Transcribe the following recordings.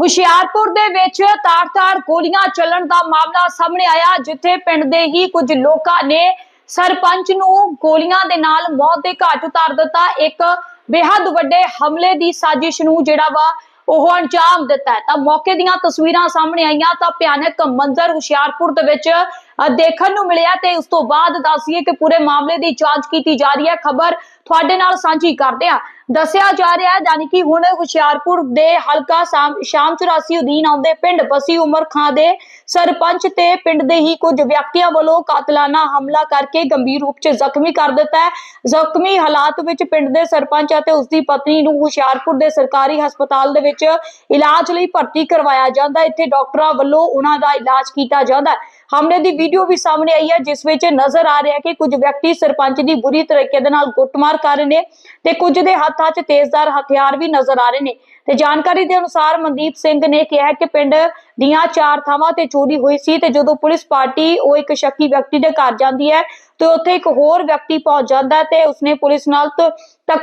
ਹੁਸ਼ਿਆਰਪੁਰ ਦੇ ਵਿੱਚ ਤਾਰ-ਤਾਰ ਗੋਲੀਆਂ ਚੱਲਣ ਦਾ ਮਾਮਲਾ ਸਾਹਮਣੇ ਆਇਆ, ਜਿੱਥੇ ਪਿੰਡ ਦੇ ਹੀ ਕੁਝ ਲੋਕਾਂ ਨੇ ਸਰਪੰਚ ਨੂੰ ਗੋਲੀਆਂ ਦੇ ਨਾਲ ਮੌਤ ਦੇ ਘਾਟ ਉਤਾਰ ਦਿੱਤਾ। ਇੱਕ ਬੇਹੱਦ ਵੱਡੇ ਹਮਲੇ ਦੀ ਸਾਜ਼ਿਸ਼ ਨੂੰ ਜਿਹੜਾ ਵਾ ਉਹ ਅੰਜਾਮ ਦਿੱਤਾ ਤਾਂ ਮੌਕੇ ਦੀਆਂ ਤਸਵੀਰਾਂ ਸਾਹਮਣੇ ਆਈਆਂ ਤਾਂ ਭਿਆਨਕ ਮੰਜ਼ਰ ਹੁਸ਼ਿਆਰਪੁਰ ਦੇ ਵਿੱਚ ਦੇਖਣ ਨੂੰ ਮਿਲਿਆ ਤੇ ਉਸ ਤੋਂ ਬਾਅਦ ਦੱਸੀਏ ਕਿ ਪੂਰੇ ਮਾਮਲੇ ਦੀ ਜਾਂਚ ਕੀਤੀ ਜਾ ਰਹੀ ਹੈ। ਖਬਰ ਤੁਹਾਡੇ ਨਾਲ ਸਾਂਝੀ ਕਰਦੇ ਆ ਦੱਸਿਆ ਜਾ ਰਿਹਾ ਹੈ ਯਾਨੀ ਕਿ ਹੁਣ ਹੁਸ਼ਿਆਰਪੁਰ ਦੇ ਹਲਕਾ ਸ਼ਾਮ 84 ਅਧੀਨ ਆਉਂਦੇ ਪਿੰਡ ਬਸੀ ਉਮਰ ਖਾਂ ਦੇ ਸਰਪੰਚ ਤੇ ਪਿੰਡ ਦੇ ਹੀ ਕੁਝ ਵਿਅਕਤੀਆਂ ਵੱਲੋਂ ਕਾਤਲਾਨਾ ਹਮਲਾ ਕਰਕੇ ਗੰਭੀਰ ਰੂਪ 'ਚ ਜ਼ਖਮੀ ਕਰ ਦਿੱਤਾ ਹੈ ਜ਼ਖਮੀ ਹਾਲਾਤ ਵਿੱਚ ਪਿੰਡ ਦੇ ਸਰਪੰਚ ਅਤੇ ਉਸ ਦੀ ਪਤਨੀ ਨੂੰ ਹੁਸ਼ਿਆਰਪੁਰ ਦੇ ਸਰਕਾਰੀ ਹਸਪਤਾਲ ਦੇ ਵਿੱਚ ਇਲਾਜ ਲਈ ਭਰਤੀ ਕਰਵਾਇਆ ਜਾਂਦਾ ਹੈ। ਇੱਥੇ ਡਾਕਟਰਾਂ ਵੱਲੋਂ ਉਹਨਾਂ ਦਾ ਇਲਾਜ ਕੀਤਾ ਜਾਂਦਾ ਹੈ ਹਮਲੇ ਦੀ ਵੀਡੀਓ ਵੀ ਸਾਹਮਣੇ ਆਈ ਹੈ, ਜਿਸ ਵਿੱਚ ਨਜ਼ਰ ਆ ਰਿਹਾ ਕਿ ਕੁਝ ਵਿਅਕਤੀ ਸਰਪੰਚ ਦੀ ਬੁਰੀ ਤਰੀਕੇ ਦੇ ਨਾਲ ਕੁੱਟਮਾਰ ਕਰ ਰਹੇ ਨੇ ਤੇ ਕੁਝ ਦੇ ਹੱਥਾਂ 'ਚ ਤੇਜ਼ਧਾਰ ਹਥਿਆਰ ਵੀ ਨਜ਼ਰ ਆ ਰਹੇ ਨੇ। ਤੇ ਜਾਣਕਾਰੀ ਦੇ ਅਨੁਸਾਰ ਮਨਦੀਪ ਸਿੰਘ ਨੇ ਕਿਹਾ ਕਿ ਪਿੰਡ ਦੀਆਂ ਚਾਰ ਥਾਵਾਂ ਤੇ ਚੋਰੀ ਹੋਈ ਸੀ ਤੇ ਜਦੋਂ ਪੁਲਿਸ ਪਾਰਟੀ ਉਹ ਇੱਕ ਸ਼ੱਕੀ ਵਿਅਕਤੀ ਦੇ ਘਰ ਜਾਂਦੀ ਹੈ ਤੇ ਉੱਥੇ ਇੱਕ ਹੋਰ ਵਿਅਕਤੀ ਪਹੁੰਚ ਜਾਂਦਾ ਹੈ ਤੇ ਉਸਨੇ ਪੁਲਿਸ ਨਾਲ ਤ-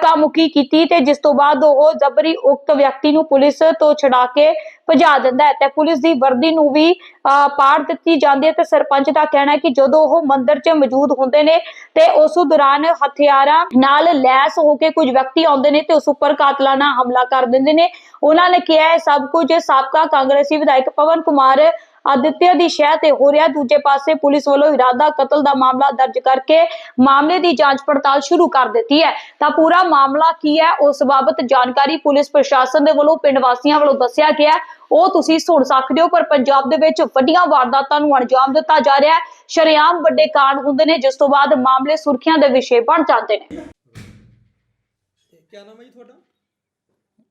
ਕੀਤੀ ਤੇ ਜਿਸ ਤੋਂ ਬਾਅਦ ਉਹ ਜ਼ਬਰੀ ਉਕਤ ਵਿਅਕਤੀ ਨੂੰ ਪੁਲਿਸ ਤੋਂ ਛਡਾ ਕੇ ਭਜਾ ਦਿੰਦਾ ਹੈ ਤੇ ਪੁਲਿਸ ਦੀ ਵਰਦੀ ਨੂੰ ਵੀ ਪਾੜ ਦਿੱਤੀ ਜਾਂਦੀ ਹੈ ਤੇ ਸਰਪੰਚ ਦਾ ਕਹਿਣਾ ਹੈ ਕਿ ਜਦੋਂ ਉਹ ਮੰਦਿਰ 'ਚ ਮੌਜੂਦ ਹੁੰਦੇ ਨੇ ਤੇ ਉਸ ਦੌਰਾਨ ਹਥਿਆਰਾਂ ਨਾਲ ਲੈਸ ਹੋ ਕੇ ਕੁਝ ਵਿਅਕਤੀ ਆਉਂਦੇ ਨੇ ਤੇ ਉਸ ਉੱਪਰ ਕਾਤਲਾਨਾ ਹਮਲਾ ਕਰ ਦਿੰਦੇ ਨੇ। ਉਹਨਾਂ ਨੇ ਕਿਹਾ ਹੈ ਸਭ ਕੁਝ ਸਾਬਕਾ ਕਾਂਗਰਸੀ ਵਿਧਾਇਕ ਪਵਨ ਕੁਮਾਰ ਆਦਿਤਿਆ ਦੀ ਸ਼ਹਿ ਤੇ ਹੋ ਰਿਹਾ ਦੂਜੇ ਪਾਸੇ ਪੁਲਿਸ ਵੱਲੋਂ ਇਰਾਦਾ ਕਤਲ ਦਾ ਮਾਮਲਾ ਦਰਜ ਕਰਕੇ ਮਾਮਲੇ ਦੀ ਜਾਂਚ ਪੜਤਾਲ ਸ਼ੁਰੂ ਕਰ ਦਿੱਤੀ ਹੈ। ਤਾਂ ਪੂਰਾ ਮਾਮਲਾ ਕੀ ਹੈ ਉਸ ਬਾਬਤ ਜਾਣਕਾਰੀ ਪੁਲਿਸ ਪ੍ਰਸ਼ਾਸਨ ਦੇ ਵੱਲੋਂ ਪਿੰਡ ਵਾਸੀਆਂ ਵੱਲੋਂ ਦੱਸਿਆ ਗਿਆ ਉਹ ਤੁਸੀਂ ਸੁਣ ਸਕਦੇ ਹੋ, ਪਰ ਪੰਜਾਬ ਦੇ ਵਿੱਚ ਵੱਡੀਆਂ ਵਾਰਦਾਤਾਂ ਨੂੰ ਅੰਜਾਮ ਦਿੱਤਾ ਜਾ ਰਿਹਾ ਹੈ। ਸ਼ਰੇਆਮ ਵੱਡੇ ਕਾਂਡ ਹੁੰਦੇ ਨੇ, ਜਿਸ ਤੋਂ ਬਾਅਦ ਮਾਮਲੇ ਸੁਰਖੀਆਂ ਦੇ ਵਿਸ਼ੇ ਬਣ ਜਾਂਦੇ ਨੇ। ਤੇ ਨਾਮ ਹੈ ਜੀ ਤੁਹਾਡਾ?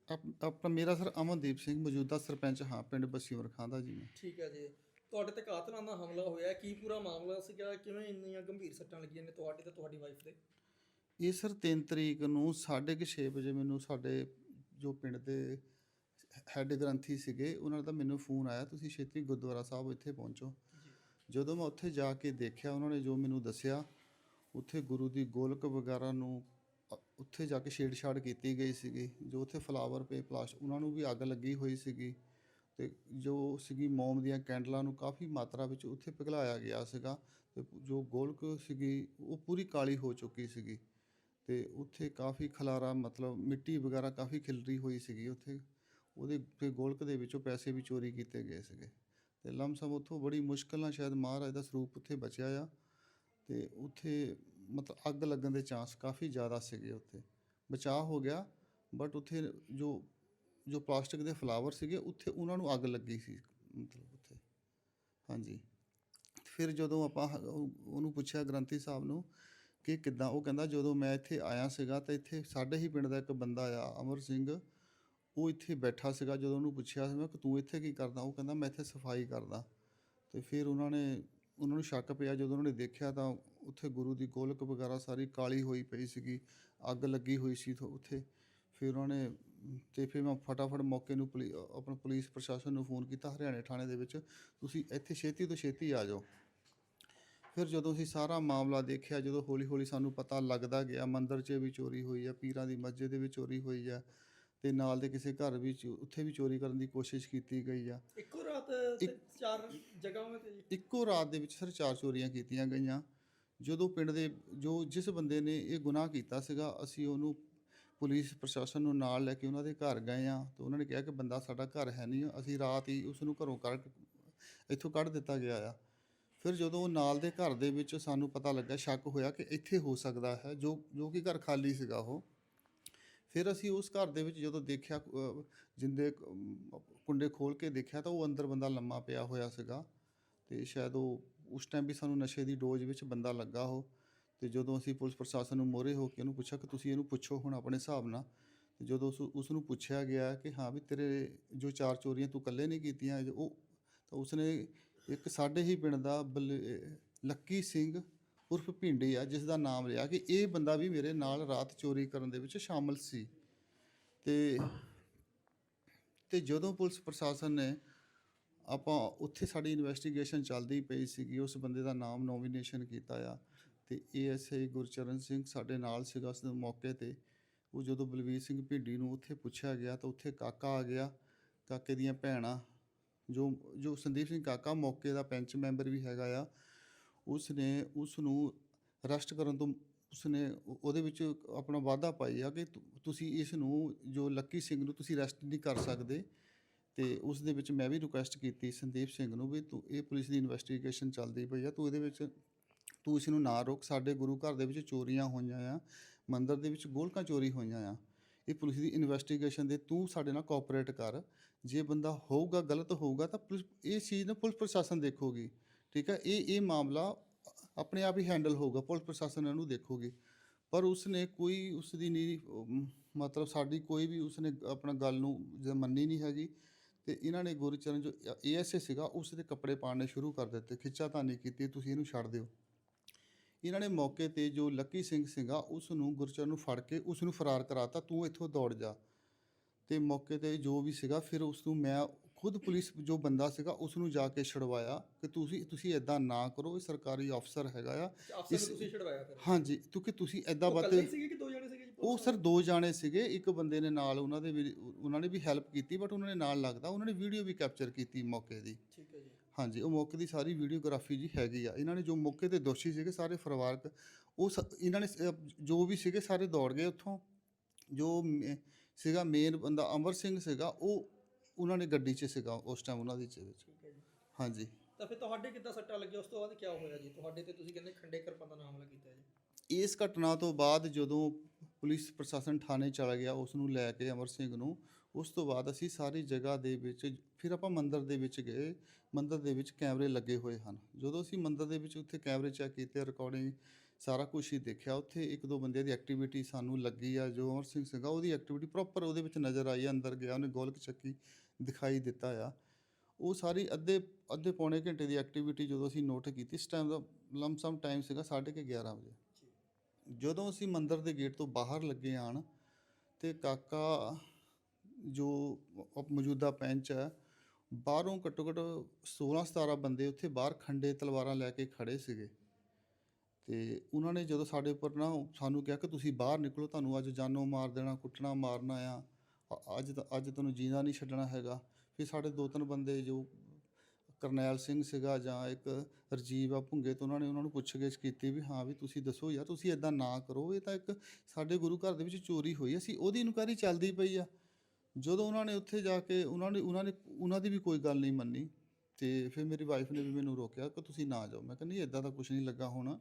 ਆਪ- ਆਪਣਾ ਮੇਰਾ ਸਰ ਅਮਨਦੀਪ ਸਿੰਘ ਮੌਜੂਦਾ ਸਰਪੰਚ ਹਾਂ ਪਿੰਡ ਬਸੀਵਰ ਖਾਂ ਦਾ ਜੀ ਮੈਂ। ਠੀਕ ਹੈ ਜੀ। ਤੁਹਾਡੇ ਤੇ ਕਾਤਲਾਨਾ ਹਮਲਾ ਹੋਇਆ ਕੀ ਪੂਰਾ ਮਾਮਲਾ ਸੀਗਾ? ਕਿਵੇਂ ਇੰਨੀਆਂ ਗੰਭੀਰ ਸੱਟਾਂ ਲੱਗੀਆਂ ਨੇ ਤੁਹਾਡੇ ਤੇ ਤੁਹਾਡੀ ਵਾਈਫ ਦੇ? ਇਹ ਸਰ 3 ਤਰੀਕ ਨੂੰ 6:30 ਵਜੇ ਮੈਨੂੰ ਸਾਡੇ ਜੋ ਪਿੰਡ ਦੇ ਹੈੱਡ ਗ੍ਰੰਥੀ ਸੀਗੇ ਉਹਨਾਂ ਦਾ ਮੈਨੂੰ ਫੋਨ ਆਇਆ ਤੁਸੀਂ ਛੇਤੀ ਗੁਰਦੁਆਰਾ ਸਾਹਿਬ ਇੱਥੇ ਪਹੁੰਚੋ। ਜਦੋਂ ਮੈਂ ਉੱਥੇ ਜਾ ਕੇ ਦੇਖਿਆ ਉਹਨਾਂ ਨੇ ਜੋ ਮੈਨੂੰ ਦੱਸਿਆ ਉੱਥੇ ਗੁਰੂ ਦੀ ਗੋਲਕ ਵਗੈਰਾ ਨੂੰ ਉੱਥੇ ਜਾ ਕੇ ਛੇੜਛਾੜ ਕੀਤੀ ਗਈ ਸੀਗੀ, ਜੋ ਉੱਥੇ ਫਲਾਵਰ ਪੇ ਪਲਾਸ, ਉਹਨਾਂ ਨੂੰ ਵੀ ਅੱਗ ਲੱਗੀ ਹੋਈ ਸੀਗੀ ਤੇ ਜੋ ਸੀਗੀ ਮੋਮ ਦੀਆਂ ਕੈਂਡਲਾਂ ਨੂੰ ਕਾਫੀ ਮਾਤਰਾ ਵਿੱਚ ਉੱਥੇ ਪਿਘਲਾਇਆ ਗਿਆ ਸੀਗਾ ਤੇ ਜੋ ਗੋਲਕ ਸੀਗੀ, ਉਹ ਪੂਰੀ ਕਾਲੀ ਹੋ ਚੁੱਕੀ ਸੀਗੀ ਤੇ ਉੱਥੇ ਕਾਫੀ ਖਲਾਰਾ, ਮਤਲਬ ਮਿੱਟੀ ਵਗੈਰਾ ਕਾਫੀ ਖਿਲਰੀ ਹੋਈ ਸੀਗੀ ਉੱਥੇ, ਉਹਦੇ ਤੇ ਗੋਲਕ ਦੇ ਵਿੱਚੋਂ ਪੈਸੇ ਵੀ ਚੋਰੀ ਕੀਤੇ ਗਏ ਸੀਗੇ ਤੇ ਲਮਸਮ ਉੱਥੋਂ ਬੜੀ ਮੁਸ਼ਕਲ ਨਾਲ ਸ਼ਾਇਦ ਮਹਾਰਾਜ ਦਾ ਸਰੂਪ ਉੱਥੇ ਬਚਿਆ ਆ ਤੇ ਉੱਥੇ ਮਤਲਬ ਅੱਗ ਲੱਗਣ ਦੇ ਚਾਂਸ ਕਾਫੀ ਜ਼ਿਆਦਾ ਸੀਗੇ ਉੱਥੇ। ਬਚਾਅ ਹੋ ਗਿਆ ਬਟ ਉੱਥੇ ਜੋ ਜੋ ਪਲਾਸਟਿਕ ਦੇ ਫਲਾਵਰ ਸੀਗੇ, ਉੱਥੇ ਉਹਨਾਂ ਨੂੰ ਅੱਗ ਲੱਗੀ ਸੀ, ਮਤਲਬ ਉੱਥੇ। ਹਾਂਜੀ। ਫਿਰ ਜਦੋਂ ਆਪਾਂ ਉਹਨੂੰ ਪੁੱਛਿਆ ਗ੍ਰੰਥੀ ਸਾਹਿਬ ਨੂੰ ਕਿ ਕਿੱਦਾਂ, ਉਹ ਕਹਿੰਦਾ ਜਦੋਂ ਮੈਂ ਇੱਥੇ ਆਇਆ ਸੀਗਾ ਤਾਂ ਇੱਥੇ ਸਾਡੇ ਹੀ ਪਿੰਡ ਦਾ ਇੱਕ ਬੰਦਾ ਆ, ਅਮਰ ਸਿੰਘ, ਉਹ ਇੱਥੇ ਬੈਠਾ ਸੀਗਾ। ਜਦੋਂ ਉਹਨੂੰ ਪੁੱਛਿਆ ਸੀ ਮੈਂ ਕਿ ਤੂੰ ਇੱਥੇ ਕੀ ਕਰਦਾ? ਉਹ ਕਹਿੰਦਾ ਮੈਂ ਇੱਥੇ ਸਫ਼ਾਈ ਕਰਦਾ। ਤੇ ਫਿਰ ਉਹਨਾਂ ਨੇ ਉਹਨਾਂ ਨੂੰ ਸ਼ੱਕ ਪਿਆ, ਜਦੋਂ ਉਹਨਾਂ ਨੇ ਦੇਖਿਆ ਤਾਂ ਉੱਥੇ ਗੁਰੂ ਦੀ ਗੋਲਕ ਵਗੈਰਾ ਸਾਰੀ ਕਾਲੀ ਹੋਈ ਪਈ ਸੀਗੀ, ਅੱਗ ਲੱਗੀ ਹੋਈ ਸੀ ਉੱਥੇ। ਫਿਰ ਉਹਨਾਂ ਨੇ, ਤੇ ਫਿਰ ਮੈਂ ਫਟਾਫਟ ਮੌਕੇ ਨੂੰ ਪੁਲੀ- ਆਪਣਾ ਪੁਲਿਸ ਪ੍ਰਸ਼ਾਸਨ ਨੂੰ ਫੋਨ ਕੀਤਾ ਹਰਿਆਣੇ ਥਾਣੇ ਦੇ ਵਿੱਚ, ਤੁਸੀਂ ਇੱਥੇ ਛੇਤੀ ਤੋਂ ਛੇਤੀ ਆ ਜਾਓ। ਫਿਰ ਜਦੋਂ ਅਸੀਂ ਸਾਰਾ ਮਾਮਲਾ ਦੇਖਿਆ, ਜਦੋਂ ਹੌਲੀ ਹੌਲੀ ਸਾਨੂੰ ਪਤਾ ਲੱਗਦਾ ਗਿਆ, ਮੰਦਰ 'ਚ ਵੀ ਚੋਰੀ ਹੋਈ ਆ, ਪੀਰਾਂ ਦੀ ਮਸਜਿਦ ਦੇ ਵੀ ਚੋਰੀ ਹੋਈ ਆ ਤੇ ਨਾਲ ਦੇ ਕਿਸੇ ਘਰ ਵਿੱਚ ਉੱਥੇ ਵੀ ਚੋਰੀ ਕਰਨ ਦੀ ਕੋਸ਼ਿਸ਼ ਕੀਤੀ ਗਈ ਆ। ਇੱਕੋ ਰਾਤ ਚਾਰ ਜਗ੍ਹਾਵਾਂ ਤੇ ਇੱਕੋ ਰਾਤ ਦੇ ਵਿੱਚ ਸਰ ਚਾਰ ਚੋਰੀਆਂ ਕੀਤੀਆਂ ਗਈਆਂ। ਜਦੋਂ ਪਿੰਡ ਦੇ ਜੋ ਜਿਸ ਬੰਦੇ ਨੇ ਇਹ ਗੁਨਾਹ ਕੀਤਾ ਸੀਗਾ ਅਸੀਂ ਉਹਨੂੰ ਪੁਲਿਸ ਪ੍ਰਸ਼ਾਸਨ ਨੂੰ ਨਾਲ ਲੈ ਕੇ ਉਹਨਾਂ ਦੇ ਘਰ ਗਏ ਆ ਤੇ ਉਹਨਾਂ ਨੇ ਕਿਹਾ ਕਿ ਬੰਦਾ ਸਾਡਾ ਘਰ ਹੈ ਨਹੀਂ ਅਸੀਂ ਰਾਤ ਹੀ ਉਸ ਨੂੰ ਘਰੋਂ ਕੱਢ ਇੱਥੋਂ ਕੱਢ ਦਿੱਤਾ ਗਿਆ ਆ। ਫਿਰ ਜਦੋਂ ਉਹ ਨਾਲ ਦੇ ਘਰ ਦੇ ਵਿੱਚ ਸਾਨੂੰ ਪਤਾ ਲੱਗਾ ਸ਼ੱਕ ਹੋਇਆ ਕਿ ਇੱਥੇ ਹੋ ਸਕਦਾ ਹੈ ਜੋ ਜੋ ਕਿ ਘਰ ਖਾਲੀ ਸੀਗਾ ਉਹ। ਫਿਰ ਅਸੀਂ ਉਸ ਘਰ ਦੇ ਵਿੱਚ ਜਦੋਂ ਦੇਖਿਆ ਜਿੰਦੇ ਅਮ, ਕੁੰਡੇ ਖੋਲ ਕੇ ਦੇਖਿਆ ਤਾਂ ਉਹ ਅੰਦਰ ਬੰਦਾ ਲੰਮਾ ਪਿਆ ਹੋਇਆ ਸੀਗਾ ਤੇ ਸ਼ਾਇਦ ਉਹ ਉਸ ਟਾਈਮ ਵੀ ਸਾਨੂੰ ਨਸ਼ੇ ਦੀ ਡੋਜ਼ ਵਿੱਚ ਬੰਦਾ ਲੱਗਾ ਹੋ ਤੇ ਜਦੋਂ ਅਸੀਂ ਪੁਲਿਸ ਪ੍ਰਸ਼ਾਸਨ ਨੂੰ ਮੋਰੇ ਹੋ ਕੇ ਉਹਨੂੰ ਪੁੱਛਿਆ ਕਿ ਤੁਸੀਂ ਇਹਨੂੰ ਪੁੱਛੋ ਹੁਣ ਆਪਣੇ ਹਿਸਾਬ ਨਾਲ ਤੇ ਜਦੋਂ ਉਸ ਉਸ ਨੂੰ ਪੁੱਛਿਆ ਗਿਆ ਕਿ ਹਾਂ ਵੀ ਤੇਰੇ ਜੋ ਚਾਰ ਚੋਰੀਆਂ ਤੂੰ ਇਕੱਲੇ ਨਹੀਂ ਕੀਤੀਆਂ ਉਹ ਤਾਂ ਉਸਨੇ ਇੱਕ ਸਾਡੇ ਹੀ ਪਿੰਡ ਦਾ ਬਲ- ਲੱਕੀ ਸਿੰਘ ਉਰਫ ਭਿੰਡੀ ਆ ਜਿਸ ਦਾ ਨਾਮ ਰਿਹਾ ਕਿ ਇਹ ਬੰਦਾ ਵੀ ਮੇਰੇ ਨਾਲ ਰਾਤ ਚੋਰੀ ਕਰਨ ਦੇ ਵਿੱਚ ਸ਼ਾਮਲ ਸੀ। ਤੇ ਤੇ ਜਦੋਂ ਪੁਲਿਸ ਪ੍ਰਸ਼ਾਸਨ ਨੇ ਆਪਾਂ ਉੱਥੇ ਸਾਡੀ ਇਨਵੈਸਟੀਗੇਸ਼ਨ ਚੱਲਦੀ ਪਈ ਸੀਗੀ, ਉਸ ਬੰਦੇ ਦਾ ਨਾਮ ਨੋਮੀਨੇਸ਼ਨ ਕੀਤਾ ਆ ਤੇ ਏਐਸਆਈ ਗੁਰਚਰਨ ਸਿੰਘ ਸਾਡੇ ਨਾਲ ਸੀਗਾ ਉਸ ਮੌਕੇ ਤੇ। ਉਹ ਜਦੋਂ ਬਲਵੀਰ ਸਿੰਘ ਭਿੰਡੀ ਨੂੰ ਉੱਥੇ ਪੁੱਛਿਆ ਗਿਆ ਤਾਂ ਉੱਥੇ ਕਾਕਾ ਆ ਗਿਆ, ਕਾਕੇ ਦੀਆਂ ਭੈਣਾਂ, ਜੋ ਜੋ ਸੰਦੀਪ ਸਿੰਘ ਕਾਕਾ ਮੌਕੇ ਦਾ ਪੈਂਚ ਮੈਂਬਰ ਵੀ ਹੈਗਾ ਆ ਉਸ ਨੇ ਉਸ ਨੂੰ ਅਰੈਸਟ ਕਰਨ ਤੋਂ ਉਸਨੇ ਉਹਦੇ ਵਿੱਚ ਆਪਣਾ ਵਾਅਦਾ ਪਾਈ ਆ ਕਿ ਤੁ- ਤੁਸੀਂ ਇਸ ਨੂੰ ਜੋ ਲੱਕੀ ਸਿੰਘ ਨੂੰ ਤੁਸੀਂ ਅਰੈਸਟ ਨਹੀਂ ਕਰ ਸਕਦੇ ਤੇ ਉਸ ਦੇ ਵਿੱਚ ਮੈਂ ਵੀ ਰਿਕੁਐਸਟ ਕੀਤੀ ਸੰਦੀਪ ਸਿੰਘ ਨੂੰ ਵੀ ਤੂੰ, ਇਹ ਪੁਲਿਸ ਦੀ ਇਨਵੈਸਟੀਗੇਸ਼ਨ ਚੱਲਦੀ ਪਈ ਆ, ਤੂੰ ਇਹਦੇ ਵਿੱਚ, ਤੂੰ ਇਸ ਨੂੰ ਨਾ ਰੋਕ, ਸਾਡੇ ਗੁਰੂ ਘਰ ਦੇ ਵਿੱਚ ਚੋਰੀਆਂ ਹੋਈਆਂ ਆ, ਮੰਦਿਰ ਦੇ ਵਿੱਚ ਗੋਲਕਾਂ ਚੋਰੀ ਹੋਈਆਂ ਆ, ਇਹ ਪੁਲਿਸ ਦੀ ਇਨਵੈਸਟੀਗੇਸ਼ਨ ਦੇ ਤੂੰ ਸਾਡੇ ਨਾਲ ਕੋਆਪਰੇਟ ਕਰ, ਜੇ ਬੰਦਾ ਹੋਊਗਾ, ਗਲਤ ਹੋਊਗਾ ਤਾਂ ਪੁਲਿਸ ਇਹ ਚੀਜ਼ ਨੂੰ ਪੁਲਿਸ ਪ੍ਰਸ਼ਾਸਨ ਦੇਖੂਗੀ। ਠੀਕ ਹੈ? ਇਹ ਇਹ ਮਾਮਲਾ ਆਪਣੇ ਆਪ ਹੀ ਹੈਂਡਲ ਹੋਊਗਾ, ਪੁਲਿਸ ਪ੍ਰਸ਼ਾਸਨ ਇਹਨੂੰ ਦੇਖੋਗੇ। ਪਰ ਉਸਨੇ ਕੋਈ ਉਸ ਦੀ ਨਹੀਂ ਮਤਲਬ ਸਾਡੀ ਕੋਈ ਵੀ ਉਸਨੇ ਆਪਣਾ ਗੱਲ ਨੂੰ ਮੰਨੀ ਨਹੀਂ ਹੈਗੀ ਤੇ ਇਹਨਾਂ ਨੇ ਗੁਰਚਰਨ ਜੋ ਏਐਸਏ ਸੀਗਾ ਉਸ ਦੇ ਕੱਪੜੇ ਪਾੜਨੇ ਸ਼ੁਰੂ ਕਰ ਦਿੱਤੇ ਖਿੱਚਾ ਤਾਂ ਨਹੀਂ ਕੀਤੀ, ਤੁਸੀਂ ਇਹਨੂੰ ਛੱਡ ਦਿਓ। ਇਹਨਾਂ ਨੇ ਮੌਕੇ ਤੇ ਜੋ ਲੱਕੀ ਸਿੰਘ ਸੀਗਾ ਉਸ ਨੂੰ ਗੁਰਚਰਨ ਨੂੰ ਫੜ ਕੇ ਉਸ ਨੂੰ ਫਰਾਰ ਕਰਾਤਾ, ਤੂੰ ਇੱਥੋਂ ਦੌੜ ਜਾ। ਤੇ ਮੌਕੇ ਤੇ ਜੋ ਵੀ ਸੀਗਾ, ਫਿਰ ਉਸ ਨੂੰ ਮੈਂ ਖੁਦ ਪੁਲਿਸ ਜੋ ਬੰਦਾ ਸੀਗਾ ਉਸ ਨੂੰ ਜਾ ਕੇ ਛਡਵਾਇਆ ਕਿ ਤੁਸੀਂ ਤੁਸੀਂ ਐਦਾਂ ਨਾ ਕਰੋ ਇਹ ਸਰਕਾਰੀ ਅਫਸਰ ਹੈਗਾ ਆ। ਇਸ- ਨੂੰ ਤੁਸੀਂ ਛਡਵਾਇਆ ਫਿਰ? ਹਾਂਜੀ ਕਿਉਂਕਿ ਤੁਸੀਂ ਐਦਾਂ ਬਾਤ ਇਕੱਲੇ ਹੀ ਸੀਗੇ ਕਿ ਦੋ ਜਣੇ ਸੀਗੇ ਜੀ ਉਹ ਸਰ ਦੋ ਜਾਣੇ ਸੀਗੇ ਇੱਕ ਬੰਦੇ ਨੇ ਨਾਲ ਉਹਨਾਂ ਦੇ ਵੀ ਉਹਨਾਂ ਨੇ ਵੀ ਹੈਲਪ ਕੀਤੀ ਬਟ ਉਹਨਾਂ ਨੇ ਨਾਲ ਲੱਗਦਾ ਉਹਨਾਂ ਨੇ ਵੀਡੀਓ ਵੀ ਕੈਪਚਰ ਕੀਤੀ ਮੌਕੇ ਦੀ। ਠੀਕ ਹੈ ਜੀ। ਹਾਂਜੀ ਉਹ ਮੌਕੇ ਦੀ ਸਾਰੀ ਵੀਡੀਓਗ੍ਰਾਫੀ ਜੀ ਹੈਗੀ ਆ। ਇਹਨਾਂ ਨੇ ਜੋ ਮੌਕੇ ਤੇ ਦੋਸ਼ੀ ਸੀਗੇ ਸਾਰੇ ਪਰਿਵਾਰਕ ਉਹ ਸ- ਇਹਨਾਂ ਨੇ ਸ- ਜੋ ਵੀ ਸੀਗੇ ਸਾਰੇ ਦੌੜ ਗਏ ਉੱਥੋਂ। ਜੋ ਮੇ- ਸੀਗਾ ਮੇਨ ਬੰਦਾ ਅਮਰ ਸਿੰਘ ਸੀਗਾ ਉਹ ਉਹਨਾਂ ਨੇ ਗੱਡੀ 'ਚ ਸੀਗਾ ਉਸ ਟਾਈਮ ਉਹਨਾਂ ਦੀ 'ਚ ਵਿੱਚ। ਠੀਕ ਹੈ ਜੀ। ਹਾਂਜੀ। ਤਾਂ ਫਿਰ ਤੁਹਾਡੇ ਕਿੱਦਾਂ ਸੱਟਾਂ ਲੱਗੀਆਂ? ਉਸ ਤੋਂ ਬਾਅਦ ਕੀ ਹੋਇਆ ਜੀ? ਤੁਹਾਡੇ ਤੇ ਤੁਸੀਂ ਕਹਿੰਦੇ ਖੰਡੇ ਕਰਪਾਂ ਦਾ ਨਾਮ ਹਮਲਾ ਕੀਤਾ ਜੀ। ਇਸ ਘਟਨਾ ਤੋਂ ਬਾਅਦ ਜਦੋਂ ਪੁਲਿਸ ਪ੍ਰਸ਼ਾਸਨ ਥਾਣੇ ਚਲਾ ਗਿਆ ਉਸ ਨੂੰ ਲੈ ਕੇ ਅਮਰ ਸਿੰਘ ਨੂੰ ਉਸ ਤੋਂ ਬਾਅਦ ਅਸੀਂ ਸਾਰੀ ਜਗ੍ਹਾ ਦੇ ਵਿੱਚ ਫਿਰ ਆਪਾਂ ਮੰਦਿਰ ਦੇ ਵਿੱਚ ਗਏ। ਮੰਦਿਰ ਦੇ ਵਿੱਚ ਕੈਮਰੇ ਲੱਗੇ ਹੋਏ ਹਨ। ਜਦੋਂ ਅਸੀਂ ਮੰਦਿਰ ਦੇ ਵਿੱਚ ਉੱਥੇ ਕੈਮਰੇ ਚੈੱਕ ਕੀਤੇ ਰਿਕਾਰਡਿੰਗ ਸਾਰਾ ਕੁਝ ਹੀ ਦੇਖਿਆ ਉੱਥੇ ਇੱਕ ਦੋ ਬੰਦਿਆਂ ਦੀ ਐਕਟੀਵਿਟੀ ਸਾਨੂੰ ਲੱਗੀ ਆ ਜੋ ਅਮਰ ਸਿੰਘ ਸੀਗਾ ਉਹਦੀ ਐਕਟੀਵਿਟੀ ਪ੍ਰੋਪਰ ਉਹਦੇ ਵਿੱਚ ਨਜ਼ਰ ਆਈ ਅੰਦਰ ਗਿਆ ਉਹਨੇ ਗੋਲਕ ਚੱਕੀ। ਦਿਖਾਈ ਦਿੱਤਾ ਆ। ਉਹ ਸਾਰੀ ਅੱਧੇ ਅੱਧੇ ਪੌਣੇ ਘੰਟੇ ਦੀ ਐਕਟੀਵਿਟੀ ਜਦੋਂ ਅਸੀਂ ਨੋਟ ਕੀਤੀ, ਇਸ ਟਾਈਮ ਦਾ ਲਮਸਮ ਟਾਈਮ ਸੀਗਾ 11:30 ਵਜੇ। ਜਦੋਂ ਅਸੀਂ ਮੰਦਿਰ ਦੇ ਗੇਟ ਤੋਂ ਬਾਹਰ ਲੱਗੇ ਆਣ ਤੇ ਕਾਕਾ ਜੋ ਮੌਜੂਦਾ ਪੈਂਚ ਹੈ, ਬਾਹਰੋਂ ਘੱਟੋ ਘੱਟ 16 17 ਬੰਦੇ ਉੱਥੇ ਬਾਹਰ ਖੰਡੇ ਤਲਵਾਰਾਂ ਲੈ ਕੇ ਖੜੇ ਸੀਗੇ। ਤੇ ਉਹਨਾਂ ਨੇ ਜਦੋਂ ਸਾਡੇ ਉੱਪਰ ਨਾ ਸਾਨੂੰ ਕਿਹਾ ਕਿ ਤੁਸੀਂ ਬਾਹਰ ਨਿਕਲੋ, ਤੁਹਾਨੂੰ ਅੱਜ ਜਾਨੋਂ ਮਾਰ ਦੇਣਾ, ਕੁੱਟਣਾ, ਮਾਰਨਾ ਆ। ਅੱਜ ਤਾਂ, ਅੱਜ ਤੁਹਾਨੂੰ ਜੀਣਾ ਨਹੀਂ ਛੱਡਣਾ ਹੈਗਾ। ਫਿਰ ਸਾਡੇ ਦੋ ਤਿੰਨ ਬੰਦੇ ਜੋ ਕਰਨੈਲ ਸਿੰਘ ਸੀਗਾ ਜਾਂ ਇੱਕ ਰਜੀਵ ਆ ਭੁੰਗੇ ਤੋਂ ਉਹਨਾਂ ਨੇ ਉਹਨਾਂ ਨੂੰ ਪੁੱਛਗਿੱਛ ਕੀਤੀ ਵੀ ਹਾਂ ਵੀ ਤੁਸੀਂ ਦੱਸੋ ਯਾਰ, ਤੁਸੀਂ ਇਦਾਂ ਨਾ ਕਰੋ, ਇਹ ਤਾਂ ਇੱਕ ਸਾਡੇ ਗੁਰੂ ਘਰ ਦੇ ਵਿੱਚ ਚੋਰੀ ਹੋਈ ਅਸੀਂ ਉਹਦੀ ਇਨਕੁਆਇਰੀ ਚੱਲਦੀ ਪਈ ਆ। ਜਦੋਂ ਉਹਨਾਂ ਨੇ ਉੱਥੇ ਜਾ ਕੇ ਉਹਨਾਂ ਨੇ ਉਹਨਾਂ ਨੇ, ਉਹਨਾਂ ਦੀ ਵੀ ਕੋਈ ਗੱਲ ਨਹੀਂ ਮੰਨੀ ਤੇ ਫਿਰ ਮੇਰੀ ਵਾਈਫ ਨੇ ਵੀ ਮੈਨੂੰ ਰੋਕਿਆ ਕਿ ਤੁਸੀਂ ਨਾ ਜਾਓ। ਮੈਂ ਕਿਹਾ ਨਹੀਂ ਇਦਾਂ ਦਾ ਕੁਝ ਨਹੀਂ ਲੱਗਾ ਹੋਣਾ।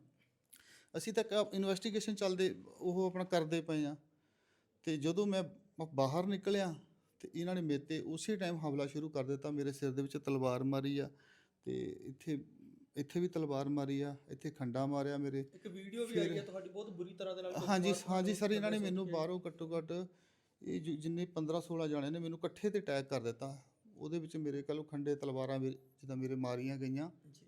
ਅਸੀਂ ਤਾਂ ਇਨਵੈਸਟੀਗੇਸ਼ਨ ਚੱਲਦੇ, ਉਹ ਆਪਣਾ ਕਰਦੇ ਪਏ ਆ। ਤੇ ਜਦੋਂ ਮੈਂ ਬ- ਬਾਹਰ ਨਿਕਲਿਆ ਤੇ ਇਹਨਾਂ ਨੇ ਮੇਰੇ ਤੇ ਉਸੇ ਟਾਈਮ ਹਮਲਾ ਸ਼ੁਰੂ ਕਰ ਦਿੱਤਾ। ਮੇਰੇ ਸਿਰ ਦੇ ਵਿੱਚ ਤਲਵਾਰ ਮਾਰੀ ਆ ਤੇ ਇੱਥੇ ਇੱਥੇ ਵੀ ਤਲਵਾਰ ਮਾਰੀ ਆ ਇੱਥੇ ਖੰਡਾ ਮਾਰਿਆ ਮੇਰੇ। ਇੱਕ ਵੀਡੀਓ ਵੀ ਆਈ ਹੈ ਤੁਹਾਡੀ ਬਹੁਤ ਬੁਰੀ ਤਰ੍ਹਾਂ ਦੇ ਨਾਲ ਹਾਂਜੀ ਹਾਂਜੀ ਸਰ ਇਹਨਾਂ ਨੇ ਮੈਨੂੰ ਬਾਹਰੋਂ ਘੱਟੋ ਘੱਟ ਇਹ ਜਿੰਨੇ 15 16 ਜਾਣੇ ਨੇ ਮੈਨੂੰ ਇਕੱਠੇ ਤੇ ਅਟੈਕ ਕਰ ਦਿੱਤਾ। ਉਹਦੇ ਵਿੱਚ ਮੇਰੇ ਕੋਲੋਂ ਖੰਡੇ ਤਲਵਾਰਾਂ ਜਿੱਦਾਂ ਮੇਰੇ ਮਾਰੀਆਂ ਗਈਆਂ। ਜੀ।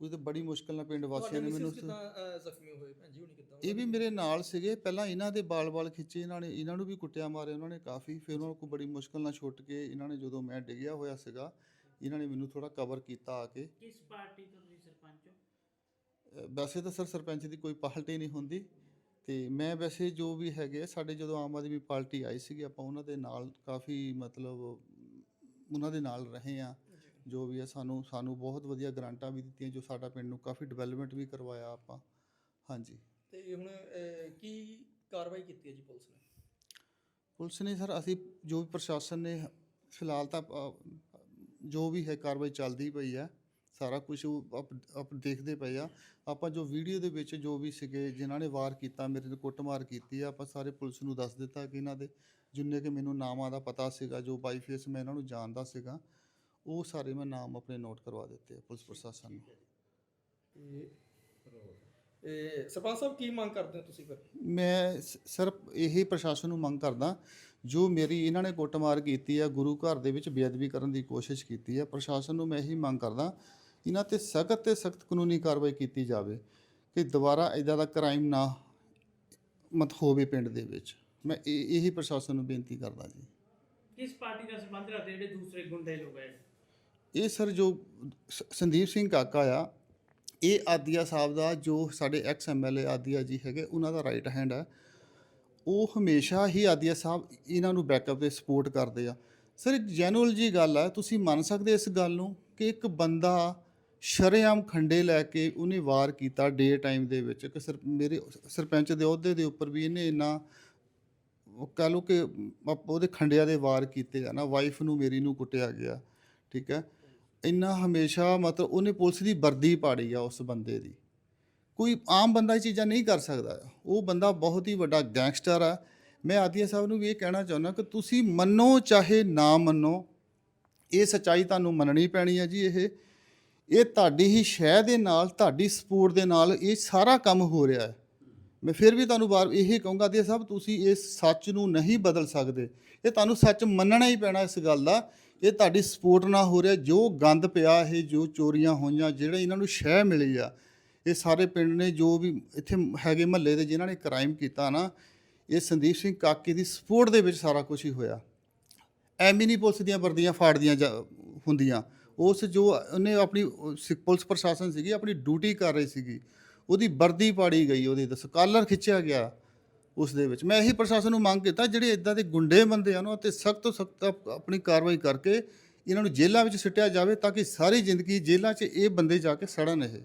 ਉਹ ਤੇ ਬੜੀ ਮੁਸ਼ਕਲ ਨਾਲ ਪਿੰਡ ਵਾਸੀਆਂ ਨੇ ਮੈਨੂੰ ਕਿਦਾਂ ਜ਼ਖਮੀ ਹੋਏ? ਭੈਣ ਜੀ ਹੁਣੀ ਕਿਦਾਂ ਇਹ ਵੀ ਮੇਰੇ ਨਾਲ ਸੀਗੇ। ਪਹਿਲਾਂ ਇਹਨਾਂ ਦੇ ਬਾਲ-ਬਾਲ ਖਿੱਚੇ ਇਹਨਾਂ ਨੇ ਇਹਨਾਂ ਨੂੰ ਵੀ ਕੁੱਟਿਆ ਮਾਰਿਆ ਉਹਨਾਂ ਨੇ ਕਾਫੀ। ਫਿਰ ਉਹਨਾਂ ਨੂੰ ਬੜੀ ਮੁਸ਼ਕਲ ਨਾਲ ਛੁੱਟ ਕੇ ਇਹਨਾਂ ਨੇ ਜਦੋਂ ਮੈਂ ਡਿੱਗਿਆ ਹੋਇਆ ਸੀਗਾ ਇਹਨਾਂ ਨੇ ਮੈਨੂੰ ਥੋੜਾ ਕਵਰ ਕੀਤਾ ਆ ਕੇ। ਕਿਸ ਪਾਰਟੀ ਤੋਂ ਤੁਸੀਂ ਸਰਪੰਚ ਹੋ? ਵੈਸੇ ਤਾਂ ਸਰ ਸਰਪੰਚ ਦੀ ਕੋਈ ਪਾਰਟੀ ਨਹੀਂ ਹੁੰਦੀ। ਤੇ ਮੈਂ ਵੈਸੇ ਜੋ ਵੀ ਹੈਗੇ ਆ, ਸਾਡੇ ਜਦੋਂ ਆਮ ਆਦਮੀ ਪਾਰਟੀ ਆਈ ਸੀਗੀ ਆਪਾਂ ਉਹਨਾਂ ਦੇ ਨਾਲ ਕਾਫੀ ਮਤਲਬ ਉਹਨਾਂ ਦੇ ਨਾਲ ਰਹੇ ਆ। ਜੋ ਵੀ ਹੈ ਸਾਨੂੰ ਸਾਨੂੰ ਬਹੁਤ ਵਧੀਆ ਗ੍ਰਾਂਟਾਂ ਵੀ ਦਿੱਤੀਆਂ ਜੋ ਸਾਡਾ ਪਿੰਡ ਨੂੰ ਕਾਫੀ ਡਿਵੈਲਪਮੈਂਟ ਵੀ ਕਰਵਾਇਆ ਆਪਾਂ। ਹਾਂਜੀ। ਤੇ ਹੁਣ ਅਹ, ਕੀ ਕਾਰਵਾਈ ਕੀਤੀ ਹੈ ਜੀ ਪੁਲਿਸ ਨੇ? ਪੁਲਿਸ ਨੇ ਸਰ ਅਸੀਂ ਜੋ ਵੀ ਪ੍ਰਸ਼ਾਸਨ ਨੇ ਫਿਲਹਾਲ ਤਾਂ ਅ, ਜੋ ਵੀ ਹੈ ਕਾਰਵਾਈ ਚੱਲਦੀ ਪਈ ਆ ਸਾਰਾ ਕੁਝ ਆਪ ਦੇਖਦੇ ਪਏ ਆ। ਆਪਾਂ ਜੋ ਵੀਡੀਓ ਦੇ ਵਿੱਚ ਜੋ ਵੀ ਸੀਗੇ ਜਿਨ੍ਹਾਂ ਨੇ ਵਾਰ ਕੀਤਾ ਮੇਰੇ ਤੇ ਕੁੱਟਮਾਰ ਕੀਤੀ ਆ ਆਪਾਂ ਸਾਰੇ ਪੁਲਿਸ ਨੂੰ ਦੱਸ ਦਿੱਤਾ ਕਿ ਇਹਨਾਂ ਦੇ ਜਿੰਨੇ ਕਿ ਮੈਨੂੰ ਨਾਮਾਂ ਦਾ ਪਤਾ ਸੀਗਾ ਜੋ ਬਾਈ ਫੇਸ ਮੈਂ ਇਹਨਾਂ ਨੂੰ ਜਾਣਦਾ ਸੀਗਾ ਉਹ ਸਾਰੇ ਮੈਂ ਨਾਮ ਆਪਣੇ ਨੋਟ ਕਰਵਾ ਦਿੱਤੇ ਆ ਪੁਲਿਸ ਪ੍ਰਸ਼ਾਸਨ ਨੂੰ। ਇਹ ਸਰਪੰਚ ਸਾਹਿਬ ਕੀ ਮੰਗ ਕਰਦੇ ਹੋ ਤੁਸੀਂ ਫਿਰ? ਮੈਂ ਸ- ਸਿਰਫ ਇਹੀ ਪ੍ਰਸ਼ਾਸਨ ਨੂੰ ਮੰਗ ਕਰਦਾ ਜੋ ਮੇਰੀ ਇਹਨਾਂ ਨੇ ਕੁੱਟਮਾਰ ਕੀਤੀ ਆ ਗੁਰੂ ਘਰ ਦੇ ਵਿੱਚ ਬੇਅਦਬੀ ਕਰਨ ਦੀ ਕੋਸ਼ਿਸ਼ ਕੀਤੀ ਆ ਪ੍ਰਸ਼ਾਸਨ ਨੂੰ ਮੈਂ ਇਹੀ ਮੰਗ ਕਰਦਾ ਇਹਨਾਂ ਤੇ ਸਖਤ ਤੇ ਸਖਤ ਕਾਨੂੰਨੀ ਕਾਰਵਾਈ ਕੀਤੀ ਜਾਵੇ ਕਿ ਦੁਬਾਰਾ ਇਦਾਂ ਦਾ ਕ੍ਰਾਈਮ ਨਾ ਮਤ ਹੋਵੇ ਪਿੰਡ ਦੇ ਵਿੱਚ। ਮੈਂ ਇਹ- ਇਹੀ ਪ੍ਰਸ਼ਾਸਨ ਨੂੰ ਬੇਨਤੀ ਕਰਦਾ ਜੀ। ਕਿਸ ਪਾਰਟੀ ਦਾ ਸੰਬੰਧ ਰੱਖਦੇ ਜਿਹੜੇ ਦੂਸਰੇ ਗੁੰਡੇ ਲੋਕ ਹੈ? ਇਹ ਸਰ ਜੋ ਸੰਦੀਪ ਸਿੰਘ ਕਾਕਾ ਆ, ਇਹ ਆਦੀਆ ਸਾਹਿਬ ਦਾ, ਜੋ ਸਾਡੇ ਐਕਸ ਐਮਐਲਏ ਆਦੀਆ ਜੀ ਹੈਗੇ, ਉਹਨਾਂ ਦਾ ਰਾਈਟ ਹੈਂਡ ਹੈ ਉਹ ਹਮੇਸ਼ਾ ਹੀ ਆਦੀਆ ਸਾਹਿਬ ਇਹਨਾਂ ਨੂੰ ਬੈਕਅਪ ਤੇ ਸਪੋਰਟ ਕਰਦੇ ਆ। ਸਰ, ਇੱਕ ਜੈਨੂਅਲ ਜੀ ਗੱਲ ਆ, ਤੁਸੀਂ ਮੰਨ ਸਕਦੇ ਇਸ ਗੱਲ ਨੂੰ ਕਿ ਇੱਕ ਬੰਦਾ ਸ਼ਰੇਆਮ ਖੰਡੇ ਲੈ ਕੇ ਉਹਨੇ ਵਾਰ ਕੀਤਾ ਡੇ ਟਾਈਮ ਦੇ ਵਿੱਚ ਕਿ ਸਰ, ਮੇਰੇ ਸਰਪੰਚ ਦੇ ਅਹੁਦੇ ਦੇ ਉੱਪਰ ਵੀ ਇਹਨੇ ਇੰਨਾ ਉਹ ਕਹ ਲਓ ਕਿ ਆਪ- ਉਹਦੇ ਖੰਡਿਆਂ ਦੇ ਵਾਰ ਕੀਤੇ ਆ ਨਾ ਵਾਈਫ ਨੂੰ, ਮੇਰੀ ਨੂੰ ਕੁੱਟਿਆ ਗਿਆ, ਠੀਕ ਹੈ। ਇੰਨਾ ਹਮੇਸ਼ਾ ਮਤਲਬ ਉਹਨੇ ਪੁਲਿਸ ਦੀ ਵਰਦੀ ਪਾੜੀ ਆ ਉਸ ਬੰਦੇ ਦੀ। ਕੋਈ ਆਮ ਬੰਦਾ ਇਹ ਚੀਜ਼ਾਂ ਨਹੀਂ ਕਰ ਸਕਦਾ। ਉਹ ਬੰਦਾ ਬਹੁਤ ਹੀ ਵੱਡਾ ਗੈਂਗਸਟਰ ਆ। ਮੈਂ ਆਦੀਆ ਸਾਹਿਬ ਨੂੰ ਵੀ ਇਹ ਕਹਿਣਾ ਚਾਹੁੰਦਾ ਕਿ ਤੁਸੀਂ ਮੰਨੋ ਚਾਹੇ ਨਾ ਮੰਨੋ, ਇਹ ਸੱਚਾਈ ਤੁਹਾਨੂੰ ਮੰਨਣੀ ਪੈਣੀ ਹੈ ਜੀ ਇਹ। ਇਹ ਤੁਹਾਡੀ ਹੀ ਸ਼ਹਿ ਦੇ ਨਾਲ, ਤੁਹਾਡੀ ਸਪੋਰਟ ਦੇ ਨਾਲ ਇਹ ਸਾਰਾ ਕੰਮ ਹੋ ਰਿਹਾ ਹੈ। ਮੈਂ ਫਿਰ ਵੀ ਤੁਹਾਨੂੰ ਬਾਰ ਇਹ ਕਹੂੰਗਾ ਆਦੀਆ ਸਭ ਤੁਸੀਂ ਇਸ ਸੱਚ ਨੂੰ ਨਹੀਂ ਬਦਲ ਸਕਦੇ। ਇਹ ਤੁਹਾਨੂੰ ਸੱਚ ਮੰਨਣਾ ਹੀ ਪੈਣਾ ਇਸ ਗੱਲ ਦਾ ਇਹ ਤੁਹਾਡੀ ਸਪੋਰਟ ਨਾ ਹੋ ਰਿਹਾ, ਜੋ ਗੰਦ ਪਿਆ ਇਹ, ਜੋ ਚੋਰੀਆਂ ਹੋਈਆਂ, ਜਿਹੜੇ ਇਹਨਾਂ ਨੂੰ ਸ਼ਹਿ ਮਿਲੀ ਆ, ਇਹ ਸਾਰੇ ਪਿੰਡ ਨੇ ਜੋ ਵੀ ਇੱਥੇ ਹੈਗੇ ਮਹੱਲੇ ਦੇ ਜਿਨ੍ਹਾਂ ਨੇ ਕ੍ਰਾਈਮ ਕੀਤਾ ਨਾ, ਇਹ ਸੰਦੀਪ ਸਿੰਘ ਕਾਕੇ ਦੀ ਸਪੋਰਟ ਦੇ ਵਿੱਚ ਸਾਰਾ ਕੁਝ ਹੀ ਹੋਇਆ। ਐਵੇਂ ਨਹੀਂ ਪੁਲਿਸ ਦੀਆਂ ਵਰਦੀਆਂ ਫਾੜਦੀਆਂ ਜਾ- ਹੁੰਦੀਆਂ। ਉਸ ਜੋ ਉਹਨੇ ਆਪਣੀ ਪੁਲਿਸ ਪ੍ਰਸ਼ਾਸਨ ਸੀਗੀ, ਆਪਣੀ ਡਿਊਟੀ ਕਰ ਰਹੀ ਸੀਗੀ। ਉਹਦੀ ਵਰਦੀ ਪਾੜੀ ਗਈ ਉਹਦੀ ਤਾਂ ਸਕਾਲਰ ਖਿੱਚਿਆ ਗਿਆ ਉਸ ਦੇ ਵਿੱਚ। ਮੈਂ ਇਹੀ ਪ੍ਰਸ਼ਾਸਨ ਨੂੰ ਮੰਗ ਕੀਤਾ, ਜਿਹੜੇ ਇਦਾਂ ਦੇ ਗੁੰਡੇ ਬੰਦੇ ਆ ਉਹ ਤੇ ਸਖਤ ਤੋਂ ਸਖਤ ਆਪਣੀ ਕਾਰਵਾਈ ਕਰਕੇ ਇਹਨਾਂ ਨੂੰ ਜੇਲ੍ਹਾਂ ਵਿੱਚ ਸਿੱਟਿਆ ਜਾਵੇ ਤਾਂ ਕਿ ਸਾਰੀ ਜ਼ਿੰਦਗੀ ਜੇਲ੍ਹਾਂ 'ਚ ਇਹ ਬੰਦੇ ਜਾ ਕੇ ਸੜਨ ਇਹ।